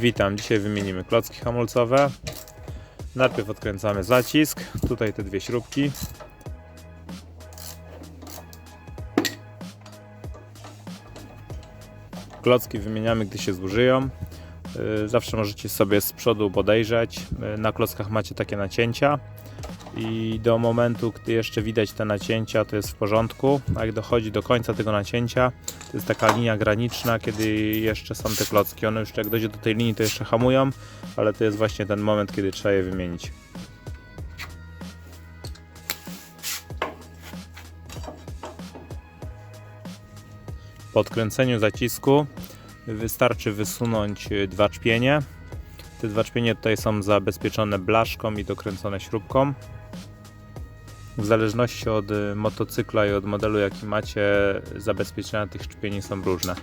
Witam, dzisiaj wymienimy klocki hamulcowe. Najpierw odkręcamy zacisk, tutaj te dwie śrubki. Klocki wymieniamy, gdy się zużyją. Yy, Zawsze możecie sobie z przodu podejrzeć. Yy, Na klockach macie takie nacięcia i do momentu, gdy jeszcze widać te nacięcia, to jest w porządku. A jak dochodzi do końca tego nacięcia, to jest taka linia graniczna, kiedy jeszcze są te klocki. One już jak dojdzie do tej linii, to jeszcze hamują, ale to jest właśnie ten moment, kiedy trzeba je wymienić. Po odkręceniu zacisku wystarczy wysunąć dwa czpienie. Te dwa czpienie tutaj są zabezpieczone blaszką i dokręcone śrubką. W zależności od y, motocykla i od modelu jaki macie, zabezpieczenia tych czpieni są różne.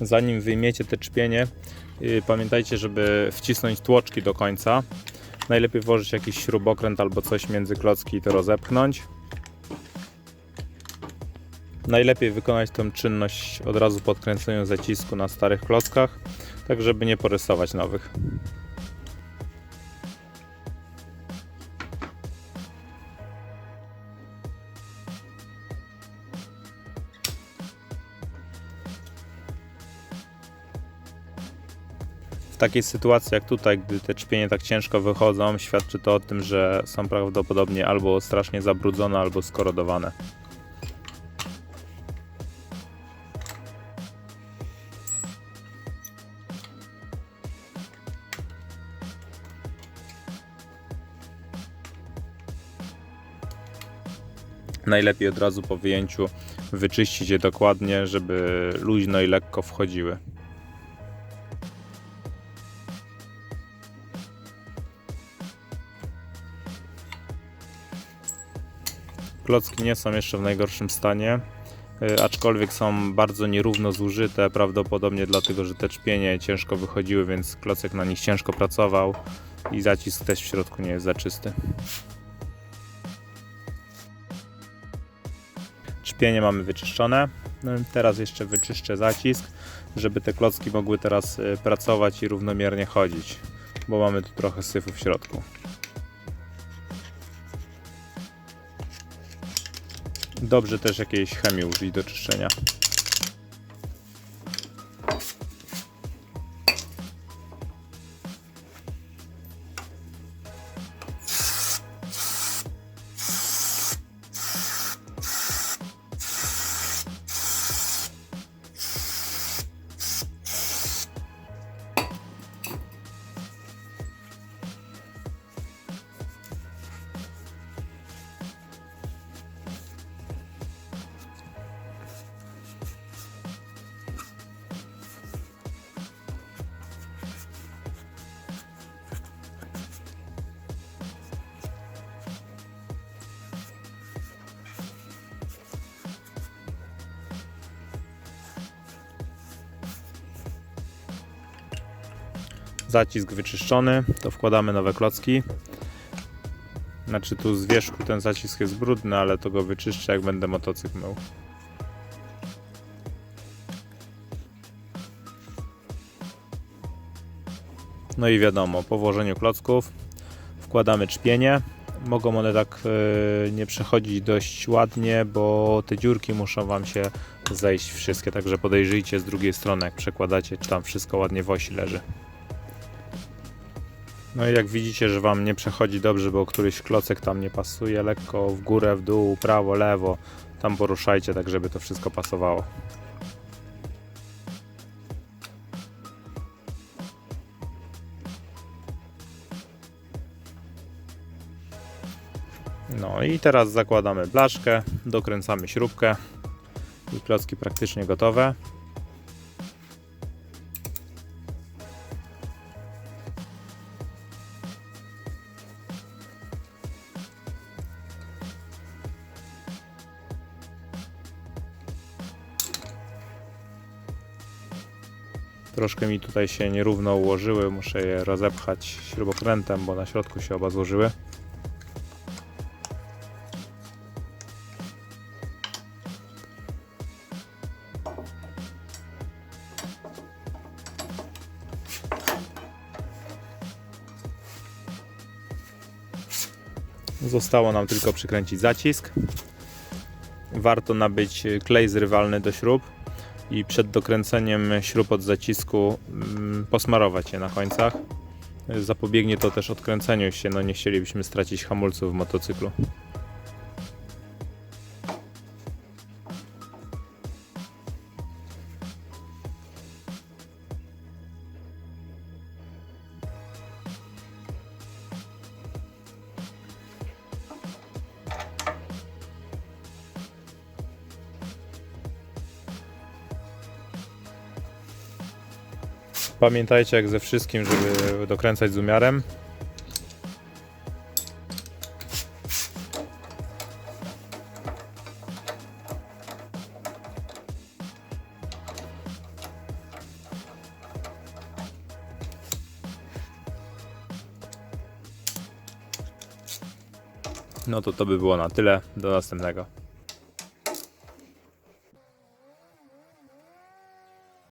Zanim wyjmiecie te czpienie, y, pamiętajcie, żeby wcisnąć tłoczki do końca. Najlepiej włożyć jakiś śrubokręt albo coś między klocki i to rozepchnąć. Najlepiej wykonać tę czynność od razu po odkręceniu zacisku na starych klockach, tak żeby nie porysować nowych. W takiej sytuacji jak tutaj, gdy te czpienie tak ciężko wychodzą, świadczy to o tym, że są prawdopodobnie albo strasznie zabrudzone, albo skorodowane. Najlepiej od razu po wyjęciu wyczyścić je dokładnie, żeby luźno i lekko wchodziły. Klocki nie są jeszcze w najgorszym stanie, y, aczkolwiek są bardzo nierówno zużyte, prawdopodobnie dlatego, że te czpienie ciężko wychodziły, więc klocek na nich ciężko pracował i zacisk też w środku nie jest za czysty. Czpienie mamy wyczyszczone. No Teraz jeszcze wyczyszczę zacisk, żeby te klocki mogły teraz y, pracować i równomiernie chodzić, bo mamy tu trochę syfu w środku. Dobrze też jakiejś chemii użyć do czyszczenia. Zacisk wyczyszczony, to wkładamy nowe klocki. Znaczy tu z wierzchu ten zacisk jest brudny, ale to go wyczyszczę jak będę motocykl mył. No i wiadomo, po włożeniu klocków wkładamy czpienie. Mogą one tak e, nie przechodzić dość ładnie, bo te dziurki muszą Wam się zejść wszystkie, także podejrzyjcie z drugiej strony jak przekładacie, czy tam wszystko ładnie w osi leży. No i jak widzicie, że Wam nie przechodzi dobrze, bo któryś klocek tam nie pasuje, lekko w górę, w dół, prawo, lewo, tam poruszajcie tak, żeby to wszystko pasowało. No i teraz zakładamy blaszkę, dokręcamy śrubkę i klocki praktycznie gotowe. Troszkę mi tutaj się nierówno ułożyły, muszę je rozepchać śrubokrętem, bo na środku się oba złożyły. Zostało nam tylko przykręcić zacisk. Warto nabyć klej zrywalny do śrub, i przed dokręceniem śrub od zacisku mm, posmarować je na końcach. Zapobiegnie to też odkręceniu się, no nie chcielibyśmy stracić hamulców w motocyklu. Pamiętajcie jak ze wszystkim, żeby dokręcać z umiarem. No to to by było na tyle. Do następnego.